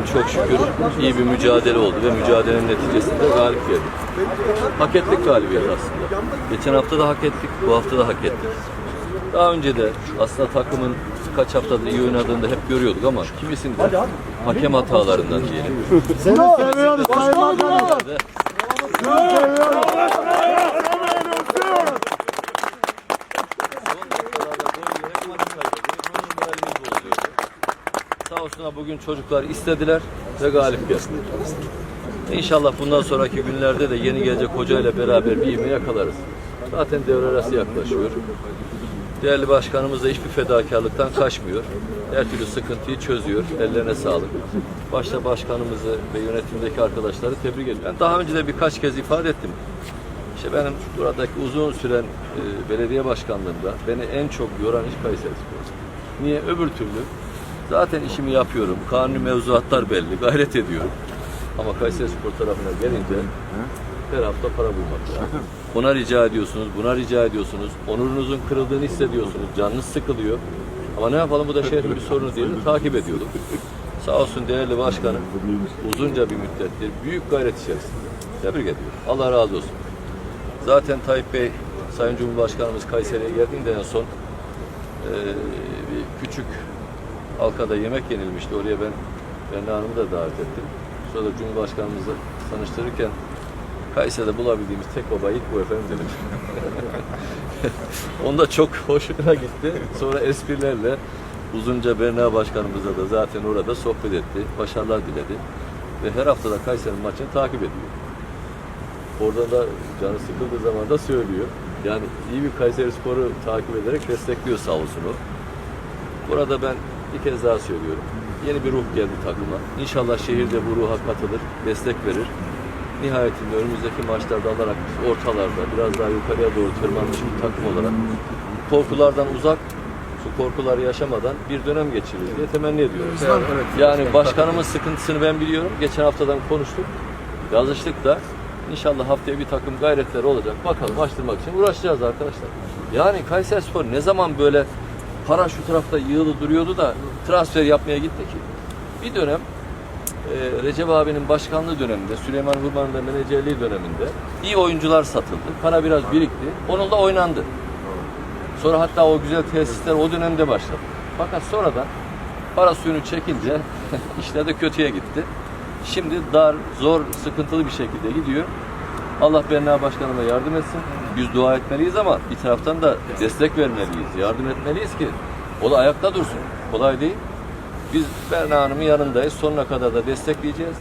bugün çok şükür iyi bir mücadele oldu ve mücadelenin neticesinde galip geldik. Hak ettik galibiyet aslında. Geçen hafta da hak ettik, bu hafta da hak ettik. Daha önce de aslında takımın kaç haftadır iyi oynadığını da hep görüyorduk ama kimisinin de hakem hatalarından diyelim. Seni seviyoruz Sayın Bakanım. Seni seviyoruz. Sağ olsunlar bugün çocuklar istediler ve galip geldiler. İnşallah bundan sonraki günlerde de yeni gelecek hoca ile beraber bir ivme yakalarız. Zaten devre arası yaklaşıyor. Değerli başkanımız da hiçbir fedakarlıktan kaçmıyor. Her türlü sıkıntıyı çözüyor. Ellerine sağlık. Başta başkanımızı ve yönetimdeki arkadaşları tebrik ediyorum. Ben daha önce de birkaç kez ifade ettim. İşte benim buradaki uzun süren e, belediye başkanlığında beni en çok yoran iş Kayseri Spor. Niye? Öbür türlü zaten işimi yapıyorum. Kanuni mevzuatlar belli. Gayret ediyorum. Ama Kayseri Spor tarafına gelince her hafta para bulmak lazım. Buna rica ediyorsunuz, buna rica ediyorsunuz. Onurunuzun kırıldığını hissediyorsunuz. Canınız sıkılıyor. Ama ne yapalım bu da şehrin bir sorunu değil. Takip ediyorduk. Sağ olsun değerli başkanım uzunca bir müddettir büyük gayret içerisinde. Tebrik ediyorum. Allah razı olsun. Zaten Tayyip Bey, Sayın Cumhurbaşkanımız Kayseri'ye geldiğinde en son eee, bir küçük halkada yemek yenilmişti. Oraya ben Berna Hanım'ı da davet ettim. Sonra da Cumhurbaşkanımızla tanıştırırken Kayseri'de bulabildiğimiz tek baba ilk bu efendim dedim. Onda çok hoşuna gitti. Sonra esprilerle uzunca Berna Başkanımızla da zaten orada sohbet etti. Başarılar diledi. Ve her hafta da Kayseri'nin maçını takip ediyor. Oradan da canı sıkıldığı zaman da söylüyor. Yani iyi bir Kayseri Sporu takip ederek destekliyor sağ olsun o. Burada ben bir kez daha söylüyorum. Yeni bir ruh geldi takıma. İnşallah şehirde bu ruha katılır, destek verir. Nihayetinde önümüzdeki maçlarda alarak ortalarda biraz daha yukarıya doğru tırmanmış bir takım olarak korkulardan uzak, şu korkuları yaşamadan bir dönem geçiririz diye temenni ediyorum. Yani başkanımın sıkıntısını ben biliyorum. Geçen haftadan konuştuk. Yazıştık da İnşallah haftaya bir takım gayretler olacak. Bakalım açtırmak için uğraşacağız arkadaşlar. Yani Kayseri Spor ne zaman böyle para şu tarafta yığılı duruyordu da transfer yapmaya gitti ki. Bir dönem e, Recep abinin başkanlığı döneminde, Süleyman Hurman'ın da menajerliği döneminde iyi oyuncular satıldı. Para biraz birikti. Onunla oynandı. Sonra hatta o güzel tesisler o dönemde başladı. Fakat sonradan para suyunu çekince işler de kötüye gitti. Şimdi dar, zor, sıkıntılı bir şekilde gidiyor. Allah Berna Başkanıma yardım etsin. Biz dua etmeliyiz ama bir taraftan da destek vermeliyiz. Yardım etmeliyiz ki o da ayakta dursun. Kolay değil. Biz Berna Hanım'ın yanındayız. Sonuna kadar da destekleyeceğiz.